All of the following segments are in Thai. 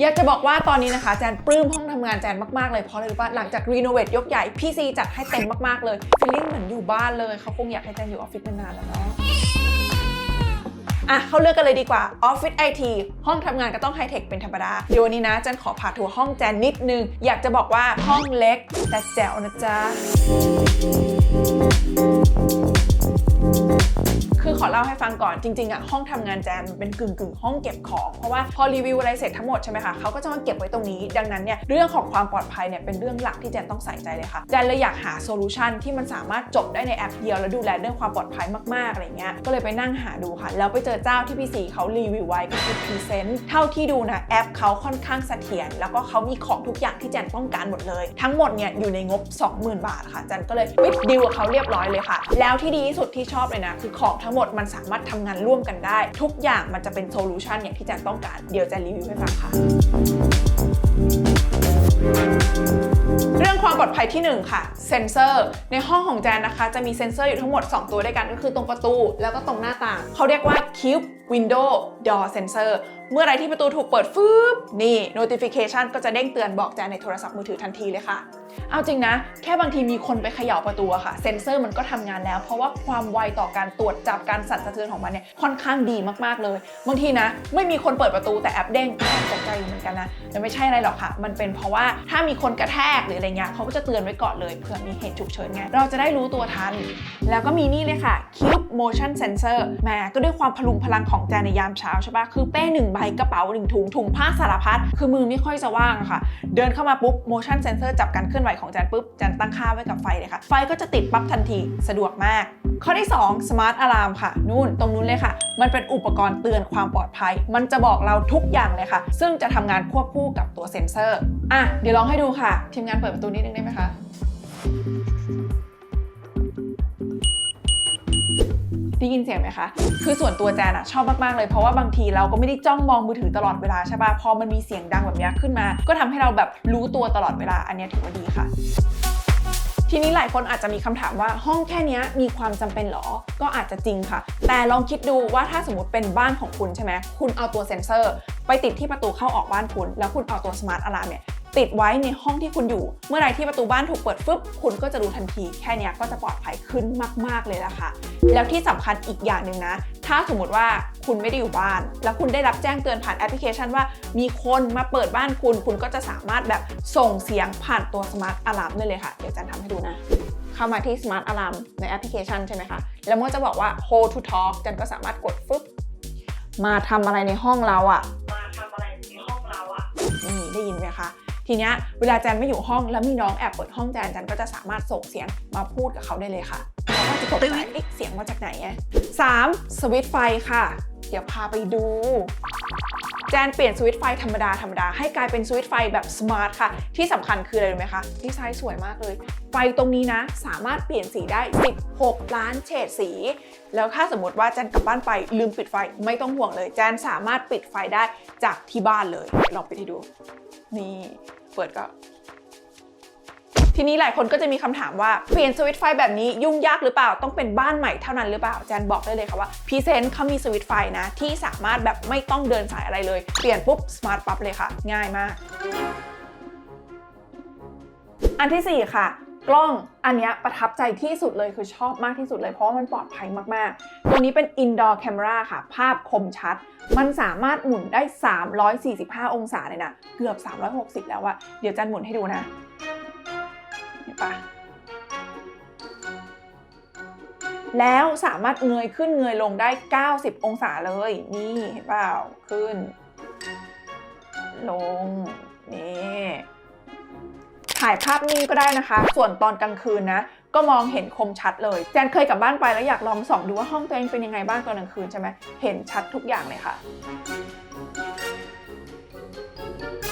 อยากจะบอกว่าตอนนี้นะคะแจนปลื้มห้องทำงานแจนมากๆเลยเพราะอะไรรู้ป่ะหลังจากรีโนเวทยกใหญ่พี่ซีจัดให้เต็มมากๆเลยฟีลลิ่งเหมือนอยู่บ้านเลยเขาคงอยากให้แจนอยู่ออฟฟิศนานๆแล้วเนาะอะเขาเลือกกันเลยดีกว่าออฟฟิศไอทีห้องทำงานก็ต้องไฮเทคเป็นธรรมดา เดี๋ยววันนี้นะแจนขอพาทัวร์ห้องแจนนิดนึง อยากจะบอกว่าห้องเล็กแต่แจ๋วนะจ๊ะ ขอเล่าให้ฟังก่อนจริงๆอะห้องทำงานแจนมันเป็นกึ่งกึ่งห้องเก็บของ เพราะว่าพอรีวิวอะไรเสร็จทั้งหมดใช่ไหมคะเขาก็จะมาเก็บไว้ตรงนี้ ดังนั้นเนี่ยเรื่องของความปลอดภัยเนี่ยเป็นเรื่องหลักที่แจนต้องใส่ใจเลยค่ะแจนเลยอยากหาโซลูชันที่มันสามารถจบได้ในแอปเดียวแล้วดูแลเรื่องความปลอดภัยมากๆอะไรเงี้ยก็เลยไปนั่งหาดูค่ะ แล้วไปเจอเจ้าที่พี่สีเขารีวิวไว้ก็คือพรีเซนต์เท่าที่ดูนะแอปเขาค่อนข้างเสถียรแล้วก็เขามีของทุกอย่างที่แจนต้องการหมดเลย ทั้งหมดเนี่ยอยู่ในงบ 20,000 บาทค่ะแจนก็เลยไปดีลกับเขาเรียบร้อยเลยค่ะ แล้วที่ดีที่สุดที่ชอบเลยนะคือของทั้งหมดมันสามารถทำงานร่วมกันได้ ทุกอย่างมันจะเป็นโซลูชันอย่างที่แจนต้องการ เดี๋ยวแจนรีวิวให้ฟังค่ะ เรื่องความปลอดภัยที่ 1 ค่ะ เซนเซอร์ ในห้องของแจนนะคะ จะมีเซ็นเซอร์อยู่ทั้งหมด 2 ตัวด้วยกันก็คือตรงประตู แล้วก็ตรงหน้าต่าง เขาเรียกว่า Cube Window Door Sensor เมื่อไรที่ประตูถูกเปิดฟืบนี่ notification ก็จะเด้งเตือนบอกแจนในโทรศัพท์มือถือทันทีเลยค่ะ เอาจริงนะ แค่บางทีมีคนไปเขย่าประตูอะค่ะ เซ็นเซอร์มันก็ทำงานแล้ว เพราะว่าความไวต่อการตรวจจับการสั่นสะเทือนของมันเนี่ยค่อนข้างดีมากๆเลย บางทีนะ ไม่มีคนเปิดประตูแต่แอปเด้งแอบตกใจอยู่เหมือนกันนะแต่ไม่ใช่อะไรหรอกค่ะ มันเป็นเพราะว่าถ้ามีคนกระแทกหรืออะไรเงี้ยเขาก็จะเตือนไว้ก่อนเลยเผื่อมีเหตุฉุกเฉินไงเราจะได้รู้ตัวทัน แล้วก็มีนี่เลยค่ะ Cube Motion Sensor แหมก็ด้วยความพลุงพลังของแจในยามเช้าใช่ปะคือเป้หนึ่งใบกระเป๋าหนึ่งถุงถุงผ้าสารพัดคือมือไม่ค่อยจะว่างค่ะ เดินเข้ามาปุ๊บ motion sensor จับการเคลื่อนไหวของจันปุ๊บจันตั้งค่าไว้กับไฟเลยค่ะ ไฟก็จะติดปั๊บทันทีสะดวกมาก ข้อที่ 2 smart alarm ค่ะ นู่นตรงนู้นเลยค่ะ มันเป็นอุปกรณ์เตือนความปลอดภัย มันจะบอกเราทุกอย่างเลยค่ะ ซึ่งจะทำงานควบคู่กับตัวเซ็นเซอร์อะเดี๋ยวลองให้ดูค่ะ ทีมงานเปิดประตูนิดนึงได้ไหมคะ ได้ยินเสียงไหมคะ คือส่วนตัวแจนอะชอบมากๆเลยเพราะว่าบางทีเราก็ไม่ได้จ้องมองมือถือตลอดเวลาใช่ปะพอมันมีเสียงดังแบบนี้ขึ้นมา ก็ทำให้เราแบบรู้ตัวตลอดเวลา อันนี้ถือว่าดีค่ะทีนี้หลายคนอาจจะมีคำถามว่าห้องแค่นี้มีความจำเป็นหรอ ก็อาจจะจริงค่ะ แต่ลองคิดดูว่าถ้าสมมติเป็นบ้านของคุณใช่ไหม คุณเอาตัวเซ็นเซอร์ ไปติดที่ประตูเข้าออกบ้านคุณ แล้วคุณเอาตัวสมาร์ทอะลามเนี่ย ติดไว้ในห้องที่คุณอยู่ เมื่อไหรที่ประตูบ้านถูกเปิดฟึบคุณก็จะรู้ทันที แค่เนี้ยก็จะปลอดภัยขึ้นมาก ๆ เลยละค่ะ แล้วที่สำคัญอีกอย่างหนึ่งนะ ถ้าสมมติว่าคุณไม่ได้อยู่บ้าน แล้วคุณได้รับแจ้งเตือนผ่านแอปพลิเคชันว่า มีคนมาเปิดบ้านคุณ คุณก็จะสามารถแบบส่งเสียงผ่านตัวสมาร์ทอะลามได้เลยค่ะ เดี๋ยวจันทำให้ดูนะเข้ามาที่ Smart Alarm ในแอปพลิเคชันใช่ไหมคะ แล้วมันก็จะบอกว่า Hold to Talk จันก็สามารถกดฟึบมาทำอะไรในห้องเราอะมาทำอะไรในห้องเราอะนี่ได้ยินไหมคะ ทีเนี้ยเวลาแจนไม่อยู่ห้องแล้วมีน้องแอบเปิดห้องแจนแจนก็จะสามารถส่งเสียงมาพูดกับเขาได้เลยค่ะเขาก็จะตกใจเอ๊ะเสียงมาจากไหนอะสามสวิตช์ไฟค่ะ เดี๋ยวพาไปดูแจนเปลี่ยนสวิตช์ไฟธรรมดาธรรมดาให้กลายเป็นสวิตช์ไฟแบบสมาร์ทค่ะ ที่สำคัญคืออะไรรู้ไหมคะดีไซน์สวยมากเลย ไฟตรงนี้นะ สามารถเปลี่ยนสีได้ 16 ล้านเฉดสี แล้วถ้าสมมติว่าแจนกลับบ้านไปลืมปิดไฟไม่ต้องห่วงเลยแจนสามารถปิดไฟได้จากที่บ้านเลย ลองปิดให้ดู นี่ เปิดก็ ทีนี้หลายคนก็จะมีคำถามว่าเปลี่ยนสวิตไฟแบบนี้ยุ่งยากหรือเปล่าต้องเป็นบ้านใหม่เท่านั้นหรือเปล่าแจนบอกได้เลยค่ะว่าพรีเซนต์เขามีสวิตไฟนะที่สามารถแบบไม่ต้องเดินสายอะไรเลย เปลี่ยนปุ๊บสมาร์ทปั๊บเลยค่ะ ง่ายมาก อันที่ 4 ค่ะ กล้องอันนี้ประทับใจที่สุดเลยคือชอบมากที่สุดเลยเพราะว่ามันปลอดภัยมากๆ ตัวนี้เป็น indoor camera ค่ะ ภาพคมชัด มันสามารถหมุนได้ 345 องศาเลยนะ เกือบ 360 แล้วอะเดี๋ยวจันหมุนให้ดูนะเห็นปะแล้วสามารถเงยขึ้นเงยลงได้ 90 องศาเลย นี่เห็นเปล่า ขึ้น ลง นี่ ถ่ายภาพนิ่งก็ได้นะคะ ส่วนตอนกลางคืนนะก็มองเห็นคมชัดเลย แจนเคยกลับบ้านไปแล้วอยากลองส่องดูว่าห้องตัวเองเป็นยังไงบ้างตอนกลางคืนใช่ไหมเห็นชัดทุกอย่างเลยค่ะ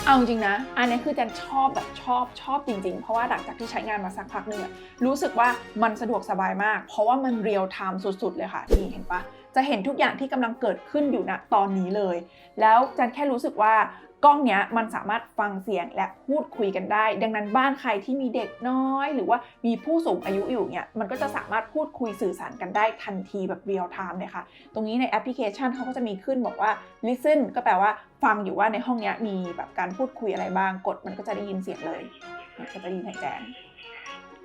เอาจริงนะ อันนี้คือแจนชอบแบบชอบชอบจริงๆ เพราะว่าหลังจากที่ใช้งานมาสักพักหนึ่งรู้สึกว่ามันสะดวกสบายมาก เพราะว่ามันเรียลไทม์สุดๆ เลยค่ะ นี่เห็นปะจะเห็นทุกอย่างที่กำลังเกิดขึ้นอยู่ณตอนนี้เลย แล้วแจนแค่รู้สึกว่า กล้องเนี้ยมันสามารถฟังเสียงและพูดคุยกันได้ ดังนั้นบ้านใครที่มีเด็กน้อย หรือว่ามีผู้สูงอายุอยู่เนี่ยมันก็จะสามารถพูดคุยสื่อสารกันได้ทันทีแบบเรียลไทม์เลยค่ะ ตรงนี้ในแอปพลิเคชันเขาก็จะมีขึ้นบอกว่า listen ก็แปลว่าฟังอยู่ว่าในห้องเนี้ยมีแบบการพูดคุยอะไรบ้างกดมันก็จะได้ยินเสียงเลยมันก็จะได้ยินแจน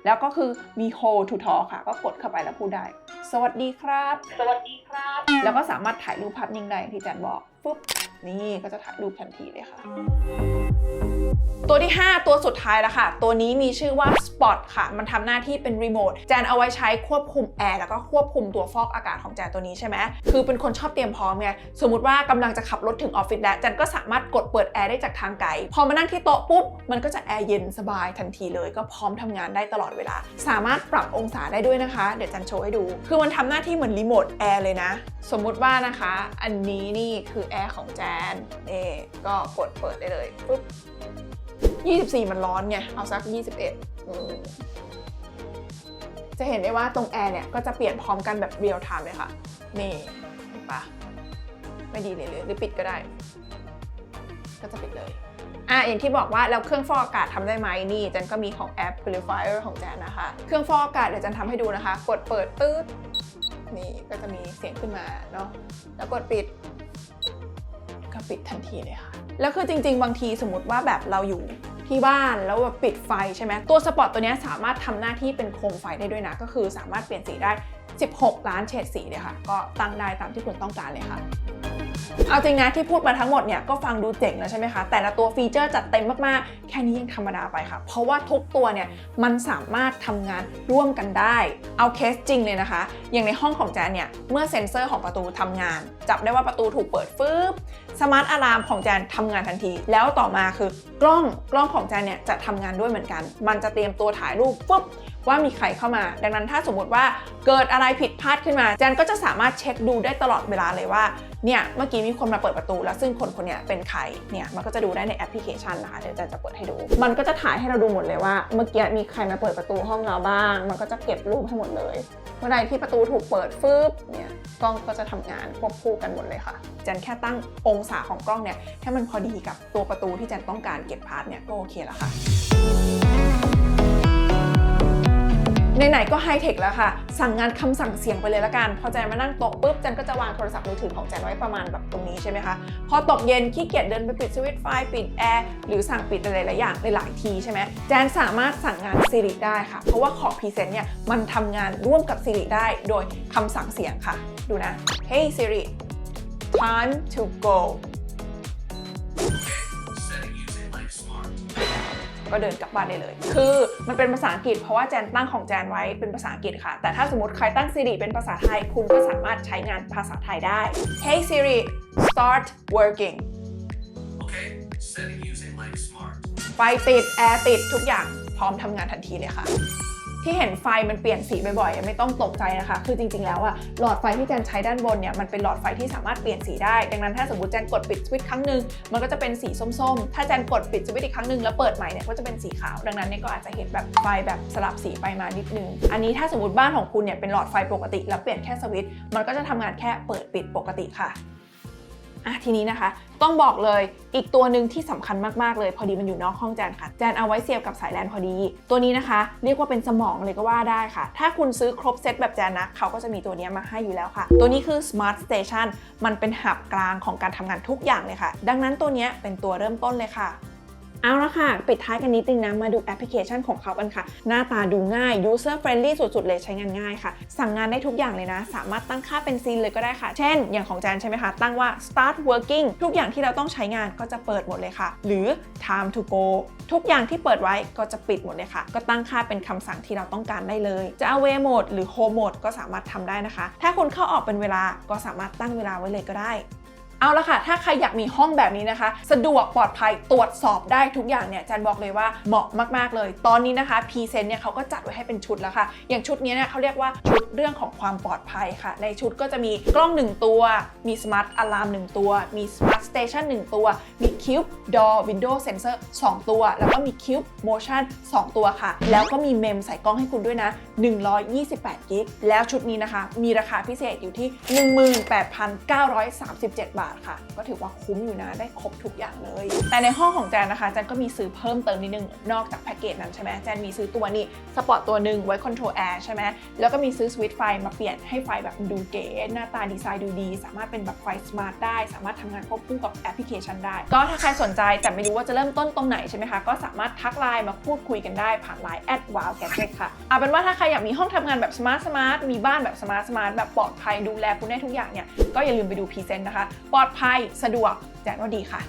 แล้วก็คือมี hold to talk ค่ะ ก็กดเข้าไปแล้วพูดได้ สวัสดีครับ สวัสดีครับ แล้วก็สามารถถ่ายรูปภาพนิ่งได้อย่างที่แจนบอกปุ๊บ นี่ก็จะถ่ายรูปทันทีเลยค่ะ ตัวที่ 5 ตัวสุดท้ายแล้วค่ะ ตัวนี้มีชื่อว่า Spot ค่ะ มันทำหน้าที่เป็นรีโมทแจนเอาไว้ใช้ควบคุมแอร์แล้วก็ควบคุมตัวฟอกอากาศของแจนตัวนี้ใช่ไหมคือเป็นคนชอบเตรียมพร้อมไง สมมติว่ากำลังจะขับรถถึงออฟฟิศแล้วแจนก็สามารถกดเปิดแอร์ได้จากทางไกล พอมานั่งที่โต๊ะปุ๊บ มันก็จะแอร์เย็นสบายทันทีเลย ก็พร้อมทำงานได้ตลอดเวลา สามารถปรับองศาได้ด้วยนะคะ เดี๋ยวแจนโชว์ให้ดู คือมันทำหน้าที่เหมือนรีโมทแอร์เลยนะ สมมุติว่านะคะ อันนี้นี่คือแอร์ของแจนนี่ก็กดเปิดได้เลยปุ๊บ 24 มันร้อนไง เอาสัก 21อืมจะเห็นได้ว่าตรงแอร์เนี่ย ก็จะเปลี่ยนพร้อมกันแบบเรียลไทม์เลยค่ะ นี่เห็นปะไม่ดีเลยหรือปิดก็ได้ ก็จะปิดเลยอะอย่างที่บอกว่าแล้วเครื่องฟอกอากาศทำได้ไหมนี่จันก็มีของแอป Purifier ของแจนนะคะ เครื่องฟอกอากาศเดี๋ยวจันทำให้ดูนะคะ กดเปิดตืดนี่ก็จะมีเสียงขึ้นมาเนาะแล้วกดปิด ก็ปิดทันทีเลยค่ะ แล้วคือจริง ๆ บางทีสมมติว่าแบบเราอยู่ ที่บ้านแล้วแบบปิดไฟใช่ไหมตัวสปอตตัวนี้สามารถทำหน้าที่เป็นโคมไฟได้ด้วยนะ ก็คือสามารถเปลี่ยนสีได้ 16 ล้านเฉดสีเลยค่ะ ก็ตั้งได้ตามที่คุณต้องการเลยค่ะ เอาจริงนะที่พูดมาทั้งหมดเนี่ยก็ฟังดูเจ๋งแล้วใช่ไหมคะ แต่ละตัวฟีเจอร์จัดเต็มมากๆ แค่นี้ยังธรรมดาไปค่ะ เพราะว่าทุกตัวเนี่ยมันสามารถทำงานร่วมกันได้ เอาเคสจริงเลยนะคะ อย่างในห้องของแจนเนี่ยเมื่อเซ็นเซอร์ของประตูทำงาน จับได้ว่าประตูถูกเปิดฟึบสมาร์ทอะลามของแจนทำงานทันที แล้วต่อมาคือกล้องกล้องของแจนเนี่ยจะทำงานด้วยเหมือนกัน มันจะเตรียมตัวถ่ายรูปฟึบว่ามีใครเข้ามา ดังนั้นถ้าสมมติว่าเกิดอะไรผิดพลาดขึ้นมาแจนก็จะสามารถเช็คดูได้ตลอดเวลาเลยว่า เนี่ยเมื่อกี้มีคนมาเปิดประตู แล้วซึ่งคนคนนี้เป็นใครเนี่ยมันก็จะดูได้ในแอปพลิเคชันนะคะเดี๋ยวจนจะเปิดให้ดู มันก็จะถ่ายให้เราดูหมดเลยว่า เมื่อกี้มีใครมาเปิดประตูห้องเราบ้าง มันก็จะเก็บรูปให้หมดเลย เมื่อใดที่ประตูถูกเปิดฟึบเนี่ยกล้องก็จะทำงานควบคู่กันหมดเลยค่ะแจนแค่ตั้งองศาของกล้องเนี่ยให้มันพอดีกับตัวประตูที่แจนต้องการเก็บพาร์ทเนี่ยก็โอเคแล้วค่ะ ไหนๆก็ไฮเทคแล้วค่ะ สั่งงานคำสั่งเสียงไปเลยละกัน พอแจนมานั่งโต๊ะปุ๊บแจนก็จะวางโทรศัพท์มือถือของแจนไว้ประมาณแบบตรงนี้ใช่ไหมคะ พอตกเย็นขี้เกียจเดินไปปิดสวิตช์ไฟปิดแอร์หรือสั่งปิดอะไรหลายอย่างหลายทีใช่ไหมแจนสามารถสั่งงาน Siri ได้ค่ะ เพราะว่าของพรีเซนต์เนี่ยมันทำงานร่วมกับ Siri ได้โดยคำสั่งเสียงค่ะ ดูนะ Hey Siri time to go ก็เดินกลับบ้านได้เลย คือมันเป็นภาษาอังกฤษเพราะว่าแจนตั้งของแจนไว้เป็นภาษาอังกฤษค่ะ แต่ถ้าสมมติใครตั้ง Siri เป็นภาษาไทย คุณก็สามารถใช้งานภาษาไทยได้ Hey Siri start working Okay, setting using Life Smart. ไฟติด แอร์ติด ทุกอย่างพ ร้อมทำงานทันทีเลยค่ะที่เห็นไฟมันเปลี่ยนสีบ่อยๆ ไม่ต้องตกใจนะคะ คือจริงๆ แล้วอะหลอดไฟที่แจนใช้ด้านบนเนี่ย มันเป็นหลอดไฟที่สามารถเปลี่ยนสีได้ ดังนั้นถ้าสมมติแจนกดปิดสวิตช์ครั้งหนึ่งมันก็จะเป็นสีส้มๆ ถ้าแจนกดปิดสวิตช์อีกครั้งหนึ่งแล้วเปิดใหม่เนี่ย ก็จะเป็นสีขาว ดังนั้นเนี่ยก็อาจจะเห็นแบบไฟแบบสลับสีไปมานิดนึง อันนี้ถ้าสมมติบ้านของคุณเนี่ยเป็นหลอดไฟปกติ แล้วเปลี่ยนแค่สวิตช์ มันก็จะทำงานแค่เปิดปิดปกติค่ะ อะทีนี้นะคะ ต้องบอกเลยอีกตัวหนึ่งที่สำคัญมาก ๆ เลย พอดีมันอยู่นอกห้องแจนค่ะ แจนเอาไว้เสียบกับสายแลนพอดี ตัวนี้นะคะ เรียกว่าเป็นสมองเลยก็ว่าได้ค่ะ ถ้าคุณซื้อครบเซตแบบแจนนะ เขาก็จะมีตัวนี้มาให้อยู่แล้วค่ะ ตัวนี้คือ Smart Station มันเป็นหับกลางของการทำงานทุกอย่างเลยค่ะ ดังนั้นตัวนี้เป็นตัวเริ่มต้นเลยค่ะ เอาละค่ะ ปิดท้ายกันนิดนึงนะ มาดูแอปพลิเคชันของเขากันค่ะ หน้าตาดูง่าย user friendly สุดๆ เลยใช้งานง่ายค่ะ สั่งงานได้ทุกอย่างเลยนะ สามารถตั้งค่าเป็นซีนเลยก็ได้ค่ะ เช่น อย่างของแจนใช่ไหมคะ ตั้งว่า start working ทุกอย่างที่เราต้องใช้งานก็จะเปิดหมดเลยค่ะ หรือ time to go ทุกอย่างที่เปิดไว้ก็จะปิดหมดเลยค่ะ ก็ตั้งค่าเป็นคำสั่งที่เราต้องการได้เลย จะ away mode หรือ home mode ก็สามารถทำได้นะคะ ถ้าคุณเข้าออกเป็นเวลาก็สามารถตั้งเวลาไว้เลยก็ได้ เอาละค่ะ ถ้าใครอยากมีห้องแบบนี้นะคะ สะดวกปลอดภัยตรวจสอบได้ทุกอย่างเนี่ยจันบอกเลยว่าเหมาะมากๆเลย ตอนนี้นะคะพรีเซนต์เนี่ยเขาก็จัดไว้ให้เป็นชุดแล้วค่ะ อย่างชุดนี้เนี่ยเขาเรียกว่าชุดเรื่องของความปลอดภัยค่ะ ในชุดก็จะมีกล้อง 1 ตัว มีสมาร์ทอะลาม1ตัว มีสมาร์ทสเตชัน1ตัว มีคี Cube Door Window Sensor 2 ตัว แล้วก็มี Cube Motion 2 ตัวค่ะ แล้วก็มีเมมใส่กล้องให้คุณด้วยนะ 128 กิก แล้วชุดนี้นะคะ มีราคาพิเศษอยู่ที่ 18,937 บาทค่ะ ก็ถือว่าคุ้มอยู่นะ ได้ครบทุกอย่างเลย แต่ในห้องของแจนนะคะ แจนก็มีซื้อเพิ่มเติมนิดนึง นอกจากแพ็กเกจนั้นใช่ไหมแจนมีซื้อตัวนี้สปอร์ตตัวหนึ่งไว้คอนโทรลแอร์ใช่ไหมแล้วก็มีซื้อสวิตช์ไฟมาเปลี่ยนให้ไฟแบบดูเก๋หน้าตาดีไซน์ดูดี สามารถเป็นแบบไฟสมาร์ทได้ สามารถทำงานควบคู่กับแอปพลิเคชันได้ ก็ถ้าใครสนใจแต่ไม่รู้ว่าจะเริ่มต้นตรงไหนใช่ไหมคะ ก็สามารถทักไลน์มาพูดคุยกันได้ผ่านไลน์แอดว้าวแกจ็ค่ะเอาเป็นว่าถ้าใครอยากมีห้องทำงานแบบสมาร์ทสมาร์ทมีบ้านแบบสมาร์ทสมาร์ทแบบปลอดภัยดูแลคุณได้ทุกอย่างเนี่ยก็อย่าลืมไปดูพรีเซนต์นะคะ ปลอดภัยสะดวกแจ้งว่าดีค่ะ